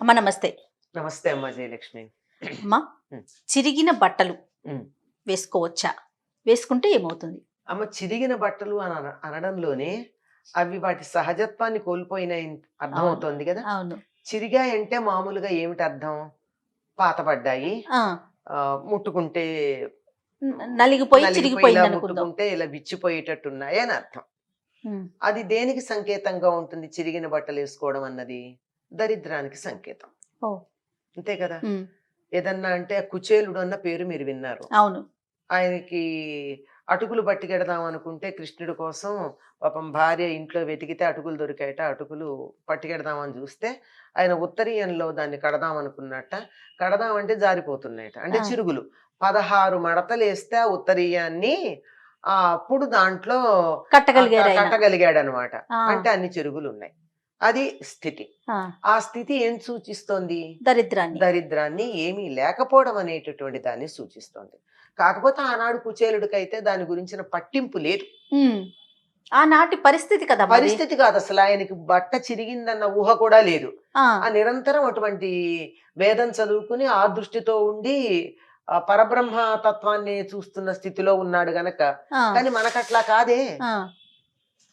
అమ్మ నమస్తే. నమస్తే అమ్మా జయలక్ష్మి. అమ్మా. చిరిగిన బట్టలు. వేసుకోవచ్చా? వేసుకుంటే ఏమవుతుంది? అమ్మ చిరిగిన బట్టలు అని అన- అనడంలోనే అవి వాటి సహజత్వాన్ని కోల్పోయిన అర్థం. అవుతోంది కదా? అవును. చిరిగాయంటే మామూలుగా ఏమిటి అర్థం? ఆ, ముట్టుకుంటే నలిగిపోయి చిరిగిపోయింది ముట్టుకుంటే ఇలా విచ్చిపోయేటట్టున్నాయి అని అర్థం. అది దేనికి సంకేతంగా ఉంటుంది చిరిగిన బట్టలు వేసుకోవడం అన్నది? దరిద్రానికి సంకేతం. అంతే కదా? ఏదన్నా అంటే కుచేలుడు అన్న పేరు మీరు విన్నారు. అవును. ఆయనకి అటుకులు పట్టుకెడదాం అనుకుంటే కృష్ణుడి కోసం పాపం భార్య ఇంట్లో వెతికితే అటుకులు దొరికాయట అటుకులు పట్టుకెడదామని చూస్తే ఆయన ఉత్తరీయంలో దాన్ని కడదాం అనుకున్నట్ట. కడదాం అంటే జారిపోతున్నాయట. అంటే. చిరుగులు. పదహారు మడతలు వేస్తే ఆ ఉత్తరీయాన్ని ఆ అప్పుడు దాంట్లో. కట్టగలిగాడు అనమాట అంటే అన్ని చిరుగులు ఉన్నాయి అది స్థితి. ఆ, స్థితి ఏం సూచిస్తోంది? దరిద్రాన్ని. దరిద్రాన్ని ఏమీ లేకపోవడం అనేటటువంటి దాన్ని సూచిస్తోంది. కాకపోతే ఆనాడు కుచేలుడికైతే దాని గురించిన పట్టింపు లేదు. ఆనాటి పరిస్థితి కదా. పరిస్థితి కాదు అసలు. ఆయనకి బట్ట చిరిగిందన్న ఊహ కూడా లేదు. ఆ, నిరంతరం అటువంటి వేదం చదువుకుని ఆ దృష్టితో ఉండి పరబ్రహ్మ తత్వాన్ని చూస్తున్న స్థితిలో ఉన్నాడు గనక. కానీ మనకట్లా కాదే.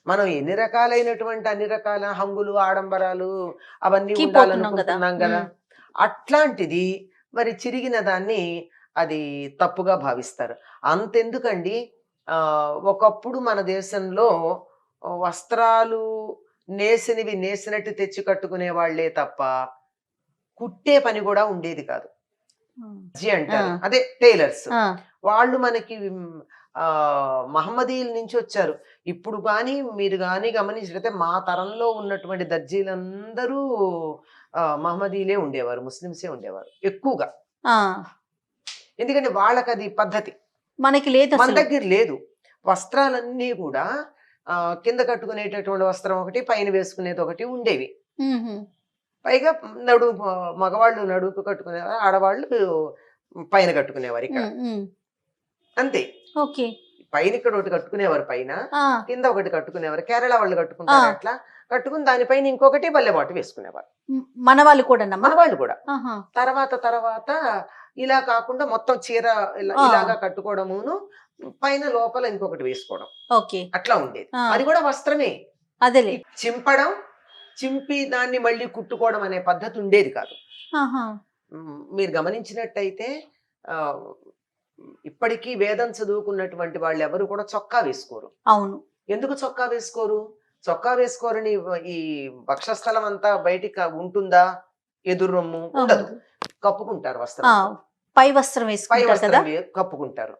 మనం ఎన్ని రకాలైనటువంటి అన్ని రకాల హంగులు ఆడంబరాలు అవన్నీ. ఉండాలనుకుంటున్నాం కదా. అట్లాంటిది మరి చిరిగిన దాన్ని అది తప్పుగా భావిస్తారు. అంతెందుకండి? ఆ ఒకప్పుడు మన దేశంలో వస్త్రాలు నేసినవి నేసినట్టు తెచ్చి కట్టుకునే వాళ్ళే తప్ప కుట్టే పని కూడా ఉండేది కాదు. జీ అంటారు. అదే టైలర్స్. వాళ్ళు మనకి మ్, ఆ మహమ్మదీయుల నుంచి వచ్చారు. ఇప్పుడు కానీ మీరు కానీ గమనించినట్లయితే మా తరంలో ఉన్నటువంటి దర్జీలందరూ ఆ, మహమ్మదీయులే ఉండేవారు ముస్లిమ్సే ఉండేవారు ఎక్కువగా. ఎందుకంటే వాళ్ళకి అది పద్ధతి. మనకి లేదు మన దగ్గర లేదు. వస్త్రాలన్నీ కూడా కింద కట్టుకునేటటువంటి వస్త్రం ఒకటి పైన వేసుకునేది ఒకటి ఉండేవి. పైగా నడుము మగవాళ్ళు నడుపు కట్టుకునేవారు ఆడవాళ్ళు పైన కట్టుకునేవారు ఇక్కడ. అంతే. ఓకే. పైన ఇక్కడ ఒకటి కట్టుకునేవారు పైన కింద ఒకటి కట్టుకునేవారు. కేరళ వాళ్ళు కట్టుకుంటారు. అట్లా. కట్టుకుని దానిపైన ఇంకొకటి బల్లెబాటు వేసుకునేవారు. మన వాళ్ళు కూడా మన వాళ్ళు కూడా. తర్వాత తర్వాత ఇలా కాకుండా మొత్తం చీర. ఇలాగా కట్టుకోవడమును పైన లోపల ఇంకొకటి వేసుకోవడం. ఓకే. అట్లా ఉండేది. అది కూడా వస్త్రమే. అదేలే. ఈ చింపడం చింపి దాన్ని మళ్ళీ కుట్టుకోవడం అనే పద్ధతి ఉండేది కాదు. మీరు గమనించినట్టయితే ఆ, ఇప్పటికీ వేదం చదువుకున్నటువంటి వాళ్ళు ఎవరు కూడా చొక్కా వేసుకోరు. అవును. ఎందుకు చొక్కా వేసుకోరు? చొక్కా వేసుకోరని ఈ వక్షస్థలం అంతా బయటికి ఉంటుందా? ఎదురు రొమ్ము ఉండదు. కప్పుకుంటారు వస్త్రం. పై వస్త్రం పై వస్త్రం కప్పుకుంటారు.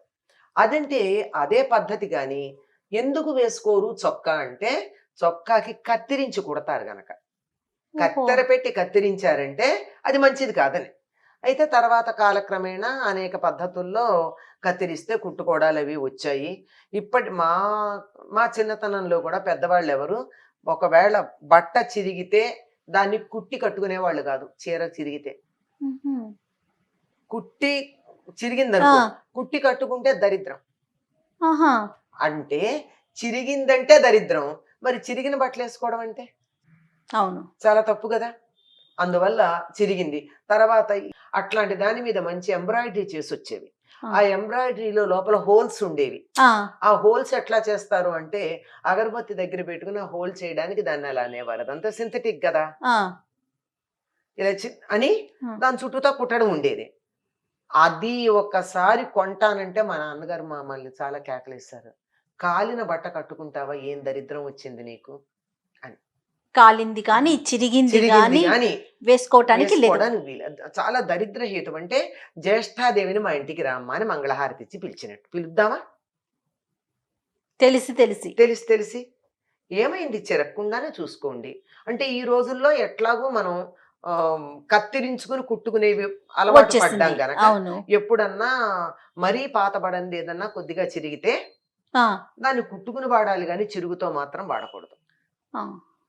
అదంటే అదే పద్ధతి కానీ ఎందుకు వేసుకోరు చొక్కా అంటే చొక్కాకి కత్తిరించి కుడతారు గనక. కత్తెర పెట్టి కత్తిరించారంటే అది మంచిది కాదని. అయితే తర్వాత కాలక్రమేణా అనేక పద్ధతుల్లో కత్తిరిస్తే కుట్టుకోవడాలు అవి వచ్చాయి. ఇప్పటి మా మా చిన్నతనంలో కూడా పెద్దవాళ్ళు ఎవరు ఒకవేళ బట్ట చిరిగితే దాన్ని కుట్టి కట్టుకునే వాళ్ళు కాదు చీర చిరిగితే. కుట్టి చిరిగిందనుకో. కుట్టి కట్టుకుంటే దరిద్రం. అంటే చిరిగిందంటే దరిద్రం. మరి చిరిగిన బట్టలు వేసుకోవడం అంటే? అవును. చాలా తప్పు కదా. అందువల్ల చిరిగింది. తర్వాత అట్లాంటి దాని మీద మంచి ఎంబ్రాయిడరీ చేసి వచ్చేవి. ఆ. ఎంబ్రాయిడరీలో లోపల హోల్స్ ఉండేవి. ఆ, హోల్స్ ఎట్లా చేస్తారు అంటే అగరబత్తి దగ్గర పెట్టుకుని ఆ హోల్ చేయడానికి దాన్ని అలా అనేవారు. అదంతా సింథటిక్ కదా. ఇలా చి- అని. దాని చుట్టూతా కుట్టడం ఉండేది. అది ఒక్కసారి కొంటానంటే మా నాన్నగారు మమ్మల్ని చాలా కేకలేస్తారు కాలిన బట్ట కట్టుకుంటావా? ఏం దరిద్రం వచ్చింది నీకు? కాలింది కానీ చిరిగింది కానీ వేసుకోవటానికి చాలా దరిద్ర హేతు అంటే జ్యేష్ఠాదేవిని మా ఇంటికి రామ్మా అని మంగళహారతి ఇచ్చి పిలిచినట్టు. పిలుద్దామా? తెలిసి తెలిసి. తెలిసి తెలిసి. ఏమైంది? చెరక్కుండానే చూసుకోండి. అంటే ఈ రోజుల్లో ఎట్లాగో మనం కత్తిరించుకుని కుట్టుకునేవి అలవాటు పడ్డాం గనక అవును. ఎప్పుడన్నా మరీ పాతబడంది ఏదన్నా కొద్దిగా చిరిగితే దాన్ని కుట్టుకుని వాడాలి కానీ చిరుగుతో మాత్రం వాడకూడదు.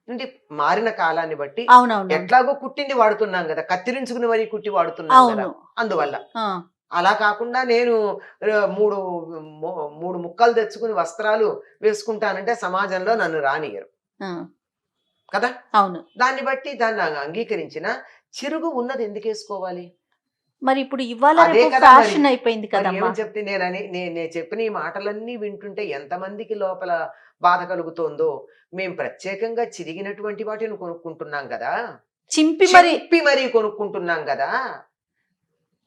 అంటే మారిన కాలాన్ని బట్టి అవునవును. ఎట్లాగో కుట్టింది వాడుతున్నాం కదా కత్తిరించుకుని మరీ కుట్టి వాడుతున్నాం కదా. అందువల్ల అలా కాకుండా నేను మూడు మూడు ముక్కలు తెచ్చుకుని వస్త్రాలు వేసుకుంటానంటే సమాజంలో నన్ను రానియరు కదా? అవును. దాన్ని బట్టి దాన్ని అంగ- అంగీకరించిన చిరుగు ఉన్నది ఎందుకు వేసుకోవాలి? మరి ఇప్పుడు ఇవాళ కదా. ఫ్యాషన్ అయిపోయింది ఏమని చెప్తే నేనని నేను చెప్పిన ఈ మాటలన్నీ వింటుంటే ఎంతమందికి లోపల బాధ కలుగుతోందో. మేము ప్రత్యేకంగా చిరిగినటువంటి వాటిని కొనుక్కుంటున్నాం కదా. చింపి మరి చింపి మరీ కొనుక్కుంటున్నాం కదా.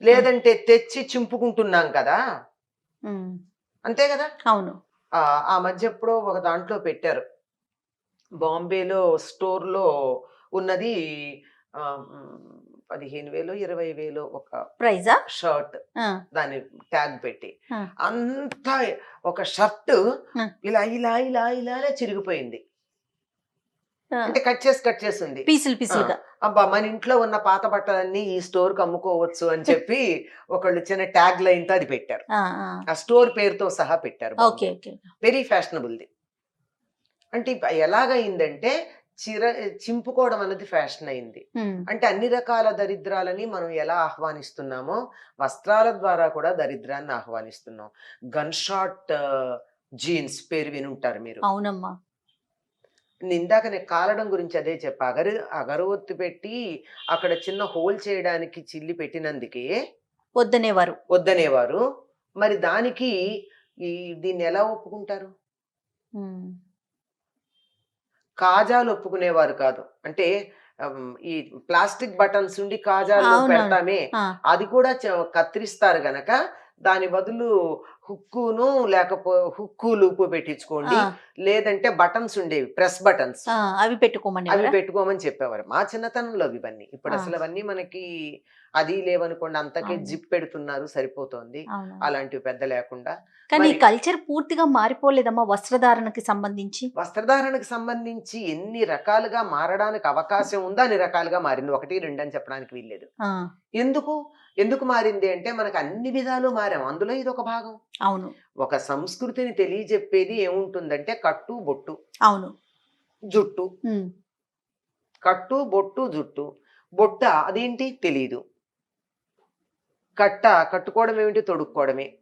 లేదంటే తెచ్చి చింపుకుంటున్నాం కదా. అంతే కదా? అవును. ఆ మధ్య ఎప్పుడో ఒక దాంట్లో పెట్టారు. బాంబేలో స్టోర్లో ఉన్నది పదిహేను వేలు ఇరవై వేలు ఒక ప్రైజా? షర్ట్ దాని ట్యాగ్ పెట్టి. అంతా ఒక షర్ట్. ఇలా ఇలా ఇలా ఇలానే చిరిగిపోయింది. అంటే కట్ చేసి కట్ చేసి ఉంది. పీసులు పీసులుగా. అబ్బా మన ఇంట్లో ఉన్న పాత బట్టలన్నీ ఈ స్టోర్కి అమ్ముకోవచ్చు అని చెప్పి ఒకళ్ళు చిన్న ట్యాగ్ లైన్తో అది పెట్టారు. ఆ, స్టోర్ పేరుతో సహా పెట్టారు వెరీ ఫ్యాషనబుల్ది. అంటే ఇప్ప- ఎలాగైందంటే చిర చింపుకోవడం అన్నది ఫ్యాషన్ అయింది. అంటే అన్ని రకాల దరిద్రాలని మనం ఎలా ఆహ్వానిస్తున్నామో వస్త్రాల ద్వారా కూడా దరిద్రాన్ని ఆహ్వానిస్తున్నాం. గన్ షాట్ జీన్స్ పేరు వినుంటారు మీరు. అవునమ్మా. నేను ఇందాక నేను కాలడం గురించి అదే చెప్పా. అగరు అగరవత్తు పెట్టి అక్కడ చిన్న హోల్ చేయడానికి చిల్లి పెట్టినందుకే వద్దనేవారు వద్దనేవారు మరి దానికి ఈ దీన్ని ఎలా ఒప్పుకుంటారు? కాజాలు ఒప్పుకునేవారు కాదు అంటే ఈ ప్లాస్టిక్ బటన్స్ ఉండి కాజాలు. పెడతామే అది కూడా కత్తిరిస్తారు గనక దాని బదులు హుక్కును లేకపో హుక్కు లూపు పెట్టించుకోండి. లేదంటే బటన్స్ ఉండేవి ప్రెస్ బటన్స్. అవి పెట్టుకోమని అవి పెట్టుకోమని చెప్పేవారు. మా చిన్నతనంలో ఇవన్నీ. ఇప్పుడు. అసలు అవన్నీ మనకి అది లేవనుకోండి అంతకే. జిప్ పెడుతున్నారు సరిపోతోంది. అలాంటివి పెద్ద లేకుండా. కానీ కల్చర్ పూర్తిగా మారిపోలేదమ్మా వస్త్రధారణకి సంబంధించి? వస్త్రధారణకు సంబంధించి ఎన్ని రకాలుగా మారడానికి అవకాశం ఉందో? అన్ని రకాలుగా మారింది. ఒకటి రెండు అని చెప్పడానికి వీల్లేదు. ఎందుకు? ఎందుకు మారింది అంటే మనకు అన్ని విధాలు మారాం. అందులో ఇది ఒక భాగం. అవును. ఒక సంస్కృతిని తెలియజెప్పేది ఏముంటుందంటే కట్టు బొట్టు. అవును. జుట్టు. కట్టు బొట్టు జుట్టు. బొట్ట అదేంటి? తెలీదు. కట్ట కట్టుకోవడం ఏమిటి? తొడుక్కోవడమే.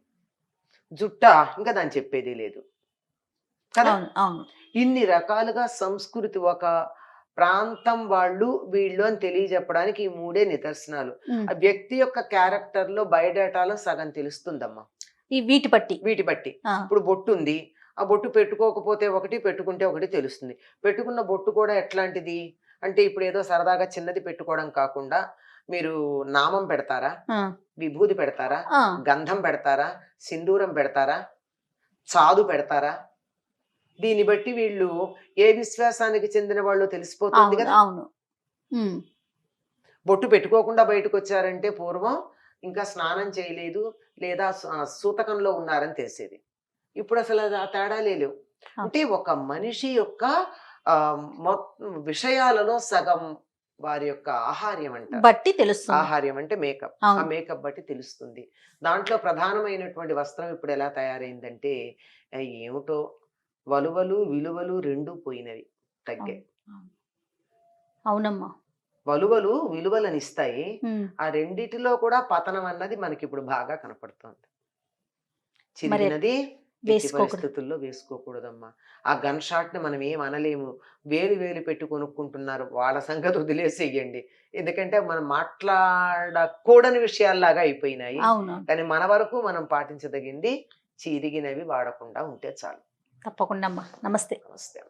జుట్ట ఇంకా దాన్ని చెప్పేది లేదు. కదా? ఇన్ని రకాలుగా సంస్కృతి ఒక ప్రాంతం వాళ్ళు వీళ్ళు అని తెలియజెప్పడానికి ఈ మూడే నిదర్శనాలు. ఆ వ్యక్తి యొక్క క్యారెక్టర్లో బయోడేటాలో సగం తెలుస్తుందమ్మా. ఈ వీటి పట్టి వీటి బట్టి. ఇప్పుడు బొట్టు ఉంది ఆ బొట్టు పెట్టుకోకపోతే ఒకటి పెట్టుకుంటే ఒకటి తెలుస్తుంది. పెట్టుకున్న బొట్టు కూడా ఎట్లాంటిది? అంటే ఇప్పుడు ఏదో సరదాగా చిన్నది పెట్టుకోవడం కాకుండా మీరు నామం పెడతారా? విభూది పెడతారా? గంధం పెడతారా? సింధూరం పెడతారా? చాదు పెడతారా? దీన్ని బట్టి వీళ్ళు ఏ విశ్వాసానికి చెందిన వాళ్ళు తెలిసిపోతుంది కదా. అవును. బొట్టు పెట్టుకోకుండా బయటకు వచ్చారంటే పూర్వం ఇంకా స్నానం చేయలేదు లేదా సూతకంలో ఉన్నారని తెలిసేది. ఇప్పుడు అసలు ఆ తేడాలే లేవు. అంటే ఒక మనిషి యొక్క విషయాలలో సగం వారి యొక్క ఆహార్యం అంటారు బట్టి తెలుస్తుంది. ఆహార్యం అంటే మేకప్. ఆ మేకప్ బట్టి తెలుస్తుంది. దాంట్లో ప్రధానమైనటువంటి వస్త్రం ఇప్పుడు ఎలా తయారైందంటే ఏమిటో వలువలు విలువలు రెండు పోయినవి తగ్గాయి. అవునమ్మా. వలువలు విలువలను ఇస్తాయి ఆ రెండిటిలో కూడా పతనం అన్నది మనకి ఇప్పుడు బాగా కనపడుతోంది. వేసుకోకూడదు. పరిస్థితుల్లో వేసుకోకూడదమ్మా. ఆ గన్ షాట్ని మనం ఏం అనలేము. వేలు వేలు పెట్టి కొనుక్కుంటున్నారు. వాళ్ళ సంగతి వదిలేసేయండి. ఎందుకంటే మనం మాట్లాడకూడని విషయాల్లాగా అయిపోయినాయి. కానీ మన వరకు మనం పాటించదగింది చిరిగినవి వాడకుండా ఉంటే చాలు. తప్పకుండా అమ్మా. నమస్తే. నమస్తే